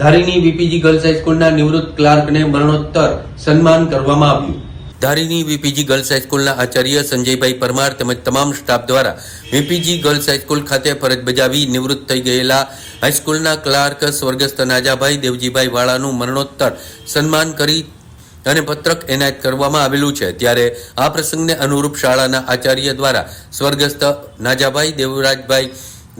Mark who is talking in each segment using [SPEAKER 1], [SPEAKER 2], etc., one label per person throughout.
[SPEAKER 1] ધારીની વીપીજી girls હાઈસ્કૂલના નિવૃત્ત ક્લાર્કને મરણોત્તર સન્માન કરવામાં આવ્યું. ધારીની વીપીજી ગર્લ્સ હાઈસ્કૂલના આચાર્ય સંજયભાઈ પરમાર તેમજ તમામ સ્ટાફ દ્વારા વીપીજી ગર્લ્સ હાઈસ્કૂલ ખાતે ફરજ બજાવી નિવૃત્ત થઈ ગયેલા હાઈસ્કૂલના ક્લાર્ક સ્વર્ગસ્થ નાજાભાઈ દેવજીભાઈ વાળાનું મરણોત્તર સન્માન કરી અને પત્રક એનાયત કરવામાં આવેલું છે. ત્યારે આ પ્રસંગને અનુરૂપ શાળાના આચાર્ય દ્વારા સ્વર્ગસ્થ નાજાભાઈ દેવરાજભાઈ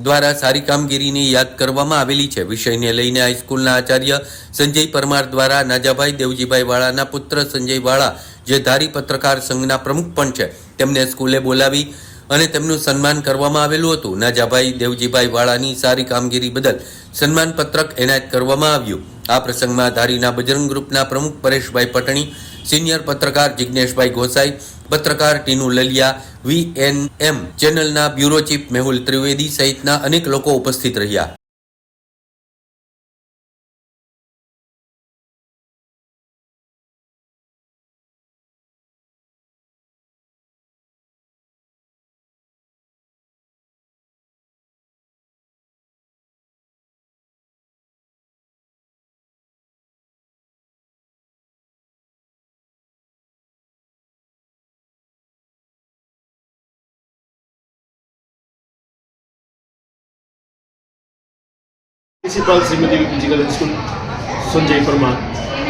[SPEAKER 1] દ્વારા સારી કામગીરીની યાદ કરવામાં આવેલી છે. વિષયને લઈને હાઈસ્કૂલના આચાર્ય સંજય પરમાર દ્વારા નાજાભાઈ દેવજીભાઈ વાળાના પુત્ર સંજય વાળા, જે ધારી પત્રકાર સંઘના પ્રમુખ પણ છે, તેમને સ્કૂલે બોલાવી અને તેમનું સન્માન કરવામાં આવેલું હતું. નાજાભાઈ દેવજીભાઈ વાળાની સારી કામગીરી બદલ સન્માન પત્રક એનાયત કરવામાં આવ્યું. આ પ્રસંગમાં ધારીના બજરંગ ગ્રુપના પ્રમુખ પરેશભાઈ પટણી, સિનિયર પત્રકાર જિજ્ઞેશભાઈ ગોસાઈ પત્રકાર ટીનુ લલિયા વીએનએમ ચેનલના બ્યુરો ચીફ મેહુલ ત્રિવેદી સહિતના અનેક લોકો ઉપસ્થિત રહ્યા.
[SPEAKER 2] Principal Shrimati VPG girls school Sanjay Parmar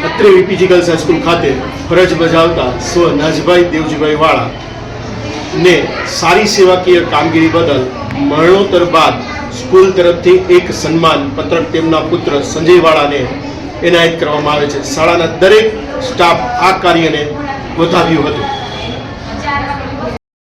[SPEAKER 2] અત્રે વીપીજી ગર્લ્સ હાઈસ્કૂલ ખાતે ફરજ બજાવતા સ્વ નાજભાઈ દેવજીભાઈ વાળા ને સારી સેવાકીય કામગીરી બદલ મરણોત્તર બાદ સ્કૂલ તરફથી એક સન્માન પત્રક તેમના પુત્ર સંજય વાળાને એનાયત કરવામાં આવે છે. શાળાના દરેક સ્ટાફ આ કાર્યને વધાવ્યું હતું.